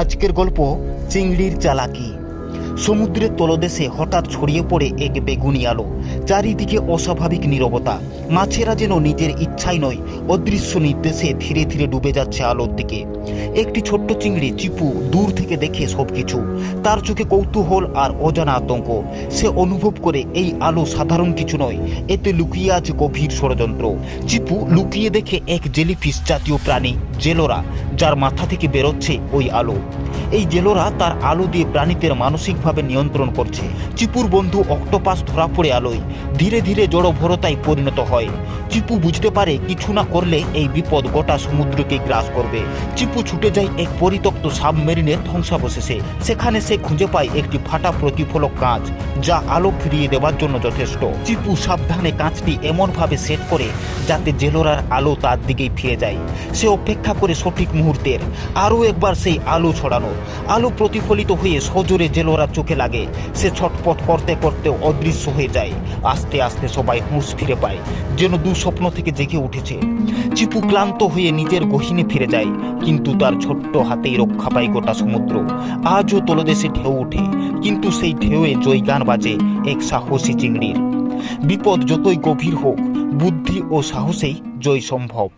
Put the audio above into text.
আজকের গল্প চিংড়ির চালাকি। সমুদ্রের তলদেশে হঠাৎ ছড়িয়ে পড়ে এক বেগুনি আলো। চারিদিকে অস্বাভাবিক নীরবতা। মাছেরা যেন নিজের ইচ্ছাই নয়, অদৃশ্য নির্দেশে ধীরে ধীরে ডুবে যাচ্ছে আলোর দিকে। একটি ছোট্ট চিংড়ি চিপু দূর থেকে দেখে সবকিছু। তার চোখে কৌতূহল আর অজানা আতঙ্ক। সে অনুভব করে এই আলো সাধারণ কিছু নয়, এতে লুকিয়ে আছে গভীর ষড়যন্ত্র। চিপু লুকিয়ে দেখে এক জেলিফিশ জাতীয় প্রাণী, জেলোরা। যার মাথা থেকে বেরোচ্ছে ওই আলো। এই জেলোরা তার আলো দিয়ে প্রাণীদের মানসিকভাবে নিয়ন্ত্রণ করছে। চিপুর বন্ধু অক্টোপাস ধরা পড়ে আলোয়। ধীরে ধীরে জড়ভরতায় পরিণত হয়। চিপু বুঝতে পারে কিছু না করলে এই বিপদ গোটা সমুদ্রকে গ্রাস করবে। চিপু ছুটে যায় এক পরিত্যক্ত সাবমেরিনের ধ্বংসাবশেষে। সেখানে সে খুঁজে পায় একটি ফাটা প্রতিফলক কাঁচ, যা আলো ফিরিয়ে দেওয়ার জন্য যথেষ্ট। চিপু সাবধানে কাঁচটি এমনভাবে সেট করে, যাতে জেলোরার আলো তার দিকেই ফিরে যায়। সে অপেক্ষা করে সঠিক মুহূর্তের, আরও একবার সেই আলো ছড়ানো আলো প্রতিফলিত হয়ে সজোরে জেলোরা চোখে লাগে। সে ছটপট করতে করতে অদৃশ্য হয়ে যায়। আস্তে আস্তে সবাই হুঁশ ফিরে পায়, যেন দুঃস্বপ্ন থেকে জেগে উঠেছে। চিপু ক্লান্ত হয়ে নিজের গহিনে ফিরে যায়, কিন্তু তার ছোট্ট হাতেই রক্ষা পায় গোটা সমুদ্র। আজও তলদেশে ঢেউ ওঠে, কিন্তু সেই ঢেউয়ে জয়গান বাজে এক সাহসী চিংড়ির। বিপদ যতই গভীর হোক, বুদ্ধি ও সাহসেই জয় সম্ভব।